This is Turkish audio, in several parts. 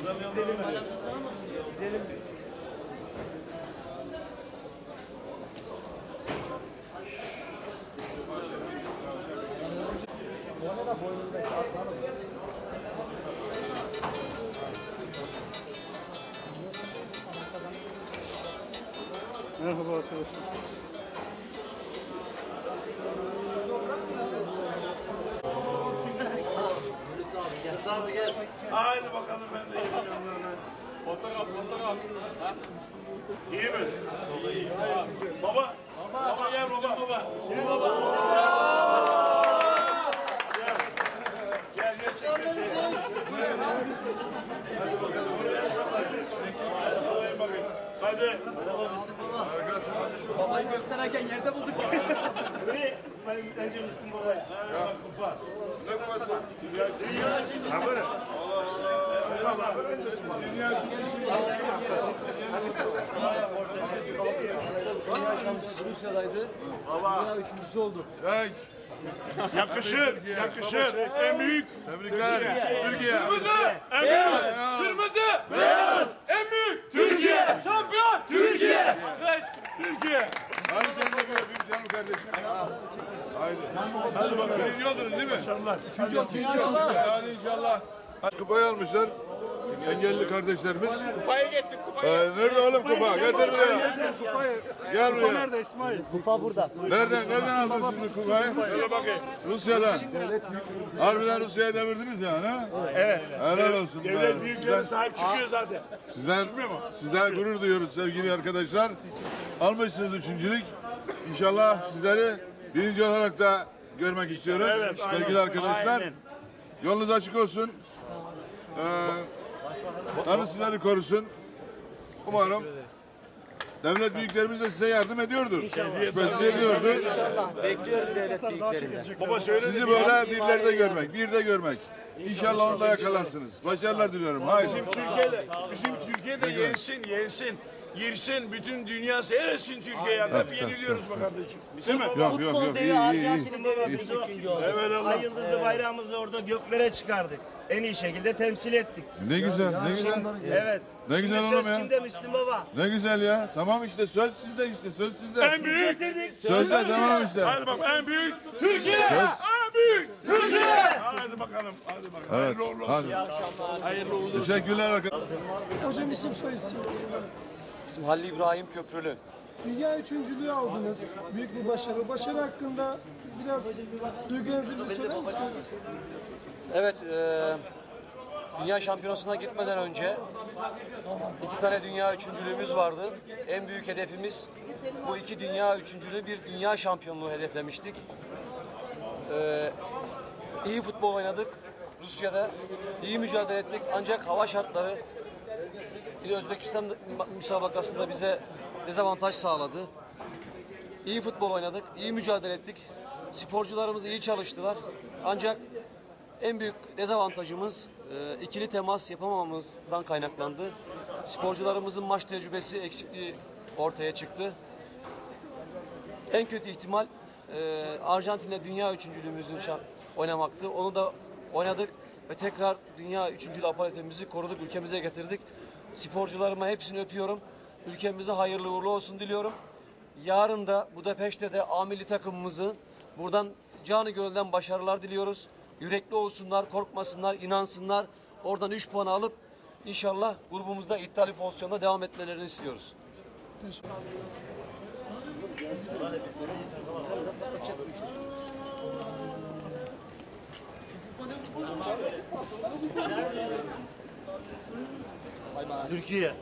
Gidelim hadi. Alakası var mı? Gidelim. Merhaba arkadaşlar. Abi gel. Haydi bakalım ben de yiyeyim yanlarına. Fotoğraf, fotoğraf. Ha? İyi mi? İyi. Baba. Baba gel baba. Baba. Gel baba. Gel. Gel gel çek gel. Hadi bakalım. Oraya sallayın. Sallayın bakayım. Hadi. Babayı gökten yerde bulduk. Ne? Ben önce Müslüm Baba'yı. Ha, kupa. Ne kupası? Dünya böyle. Allah Allah. Dünya Dünya şampiyonası Rusya'daydı. Dünya üçüncüsü oldu. Yakışır, yakışır. En büyük. Tebrikler. Türkiye. Kırmızı, En büyük. kırmızı, beyaz, en büyük, Türkiye. şampiyon, Türkiye. Türkiye. Öpeyim canım kardeşim. Haydi. Hadi bakalım. Oldunuz değil mi? İnşallah. Üçüncü oldunuz. Yani inşallah. Kupayı almışlar. Engelli kardeşlerimiz. Kupayı getir, kupayı. Ee, nerede oğlum kupa? Getir buraya. Gel buraya. Nerede İsmail? Nereden? Nereden aldın bu kupayı? Şöyle bakayım. Rusya'dan. Harbiden Rusya'ya devirdiniz yani ha? Evet. Helal olsun. be. Devlet büyüklerine sahip çıkıyor zaten. sizden, sizden gurur duyuyoruz sevgili arkadaşlar. Almışsınız üçüncülük. İnşallah sizleri birinci olarak da görmek istiyoruz. Evet, sevgili arkadaşlar. Aynen. Yolunuz açık olsun. Ee, Tanrı sizleri korusun. Umarım devlet büyüklerimiz de size yardım ediyordur. Şüphesiz ediyordur. Baba söyle. Sizi böyle birlerde görmek, birde görmek. İnşallah onu da yakalarsınız. Başarılar diliyorum. Haydi. Bizim Türkiye'de, bizim Türkiye'de yensin, yensin. Girsin, bütün dünya seyretsin Türkiye'ye. Hep yeniliyoruz be kardeşim. Değil mi? Yok yok yok. İyi iyi iyi. Biz üçüncü olduk. Evet Allah. Ay yıldızlı bayrağımızı orada göklere çıkardık. En iyi şekilde temsil ettik. Ne güzel, ne güzel. Evet. Ne güzel Şimdi oğlum söz ya. kimde Müslüm Baba? Ne güzel ya. Tamam işte söz sizde işte söz sizde. En büyük. Söz de tamam işte. Hadi bak en büyük Türkiye. En büyük Türkiye. Hadi bakalım. Hadi bakalım. Evet. Hayırlı uğurlu olsun. Hadi. Hayırlı uğurlu olsun. Teşekkürler arkadaşlar. Hocam isim soy isim. İsmim Halil İbrahim Köprülü. Dünya üçüncülüğü aldınız. Büyük bir başarı. Başarı hakkında biraz duygularınızı bize söyler misiniz? Evet, e, Dünya Şampiyonası'na gitmeden önce iki tane dünya üçüncülüğümüz vardı. En büyük hedefimiz bu iki dünya üçüncülüğü bir dünya şampiyonluğu hedeflemiştik. E, iyi futbol oynadık Rusya'da. iyi mücadele ettik ancak hava şartları bir Özbekistan müsabakasında bize dezavantaj sağladı. İyi futbol oynadık, iyi mücadele ettik. Sporcularımız iyi çalıştılar. Ancak en büyük dezavantajımız e, ikili temas yapamamamızdan kaynaklandı. Sporcularımızın maç tecrübesi eksikliği ortaya çıktı. En kötü ihtimal e, Arjantin'de dünya üçüncülüğümüzün oynamaktı. Onu da oynadık ve tekrar dünya üçüncülü apaletimizi koruduk, ülkemize getirdik. Sporcularıma hepsini öpüyorum. Ülkemize hayırlı uğurlu olsun diliyorum. Yarın da Budapeşte de A milli takımımızı buradan canı gönülden başarılar diliyoruz. Yürekli olsunlar, korkmasınlar, inansınlar. Oradan 3 puan alıp inşallah grubumuzda iddialı pozisyonda devam etmelerini istiyoruz. Türkiye.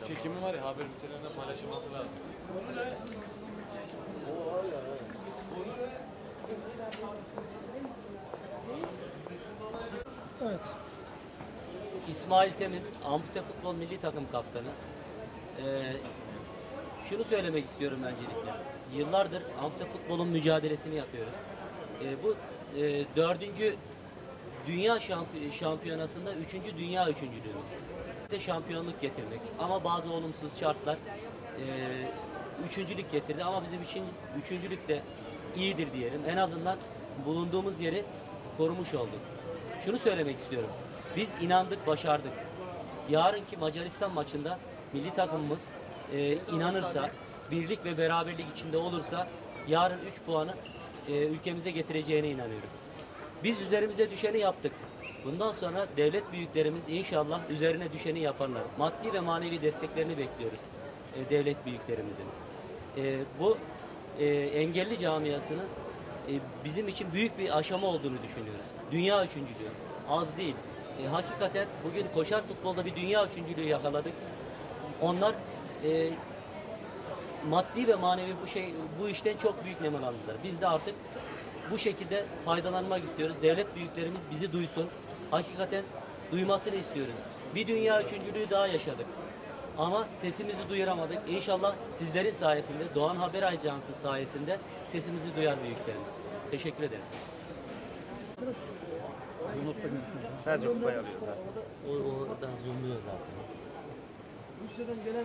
Bu çekimi var ya haber bültenlerinde paylaşılması lazım. Evet. İsmail Temiz, ampute futbol milli takım kaptanı. Ee, şunu söylemek istiyorum öncelikle. Yıllardır ampute futbolun mücadelesini yapıyoruz. Ee, bu e, dördüncü Dünya şampi- şampiyonasında üçüncü dünya üçüncülüğümüz. Bize şampiyonluk getirmek ama bazı olumsuz şartlar e, üçüncülük getirdi ama bizim için üçüncülük de iyidir diyelim. En azından bulunduğumuz yeri korumuş olduk. Şunu söylemek istiyorum. Biz inandık, başardık. Yarınki Macaristan maçında milli takımımız e, inanırsa, birlik ve beraberlik içinde olursa yarın 3 puanı e, ülkemize getireceğine inanıyorum. Biz üzerimize düşeni yaptık. Bundan sonra devlet büyüklerimiz inşallah üzerine düşeni yaparlar. Maddi ve manevi desteklerini bekliyoruz e, devlet büyüklerimizin. E, bu e, engelli camiasının e, bizim için büyük bir aşama olduğunu düşünüyoruz. Dünya üçüncülüğü. Az değil. E, hakikaten bugün koşar futbolda bir dünya üçüncülüğü yakaladık. Onlar e, maddi ve manevi bu şey bu işten çok büyük nemel aldılar. Biz de artık bu şekilde faydalanmak istiyoruz. Devlet büyüklerimiz bizi duysun. Hakikaten duymasını istiyoruz. Bir dünya üçüncülüğü daha yaşadık. Ama sesimizi duyuramadık. İnşallah sizlerin sayesinde, Doğan Haber Ajansı sayesinde sesimizi duyar büyüklerimiz. Teşekkür ederim. Sadece kupayı alıyor zaten. O, oradan zoomluyor zaten. Rusya'dan gelen